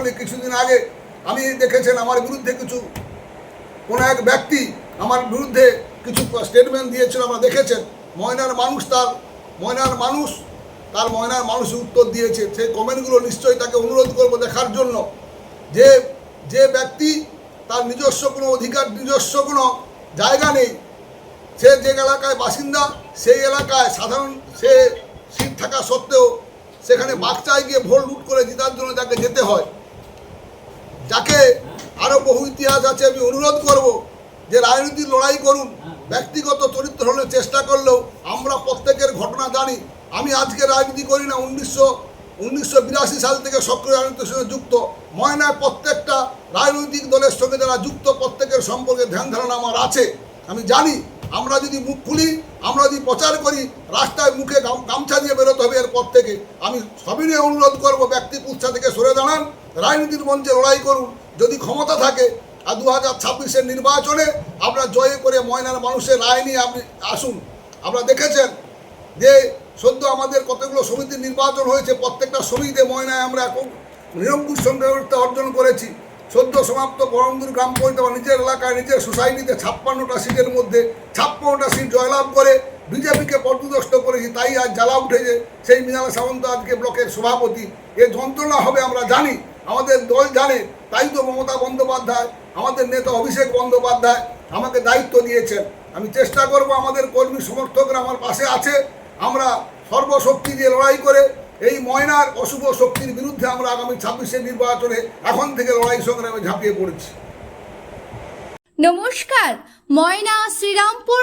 বলি কিছুদিন আগে আমি দেখেছেন আমার বিরুদ্ধে কিছু, কোনো এক ব্যক্তি আমার বিরুদ্ধে কিছু স্টেটমেন্ট দিয়েছিল, আমরা দেখেছেন। ময়নার মানুষ তার, ময়নার মানুষ, তার ময়নার মানুষ উত্তর দিয়েছে। সেই কমেন্টগুলো নিশ্চয়ই তাকে অনুরোধ করব দেখার জন্য। যে যে ব্যক্তি তার নিজস্ব কোনো অধিকার, নিজস্ব কোনো জায়গা নেই, সে যে এলাকায় বাসিন্দা, সেই এলাকায় সাধারণ, সে সিট থাকা সত্ত্বেও সেখানে বাচ্চায় গিয়ে ভোট লুট করে জেতার জন্য তাকে যেতে হয়। যাকে আরও বহু ইতিহাস আছে, আমি অনুরোধ করব যে রাজনীতির লড়াই করুন, ব্যক্তিগত চরিত্র হলে চেষ্টা করলেও আমরা প্রত্যেকের ঘটনা জানি। আমি আজকে রাজনীতি করি না, উনিশশো উনিশশো সাল থেকে সক্রিয় রাজনীতির সঙ্গে যুক্ত। ময়নায় প্রত্যেকটা রাজনৈতিক দলের সঙ্গে যারা যুক্ত, প্রত্যেকের সম্পর্কে ধ্যান ধারণা আমার আছে। আমি জানি আমরা যদি মুখ খুলি, আমরা যদি প্রচার করি, রাস্তায় মুখে গাম- গামছা দিয়ে বেরোতে হবে এরপর থেকে। আমি সবিনয় অনুরোধ করব, ব্যক্তি কুৎসা থেকে সরে দাঁড়ান, রাজনীতির মঞ্চে লড়াই করুন। যদি ক্ষমতা থাকে, আর দু হাজার ছাব্বিশের নির্বাচনে আপনার জয় করে ময়নার মানুষের রায় নিয়ে আপনি আসুন। আপনারা দেখেছেন যে সদ্য আমাদের কতগুলো সমিতির নির্বাচন হয়েছে, প্রত্যেকটা সমিতিতে ময়নায় আমরা এখন নিরঙ্কুশ সংখ্যাগরিষ্ঠতা অর্জন করেছি। সদ্য সমাপ্ত বরমদুর গ্রাম পঞ্চায়েত আমার নিজের এলাকায় নিজের সোসাইটিতে ছাপ্পান্নটা সিটের মধ্যে ছাপ্পান্নটা সিট জয়লাভ করে বিজেপিকে পর্যদস্ত করেছি, তাই আজ জ্বালা উঠেছে। সেই মৃণাল সামন্ত আজকে ব্লকের সভাপতি। এ যন্ত্রণা হবে আমরা জানি, আমাদের দল জানে, তাই তো মমতা বন্দ্যোপাধ্যায়, আমাদের নেতা অভিষেক বন্দ্যোপাধ্যায় আমাকে দায়িত্ব দিয়েছেন। আমি চেষ্টা করব আমাদের কর্মী সমর্থকরা আমার পাশে আছে। আমরা সর্বশক্তি দিয়ে লড়াই করে এই ময়নার অশুভ শক্তির বিরুদ্ধে আমরা আগামী ছাব্বিশে নির্বাচনে এখন থেকে লড়াই সংগ্রামে ঝাঁপিয়ে পড়েছি। নমস্কার, Moyna Srirampur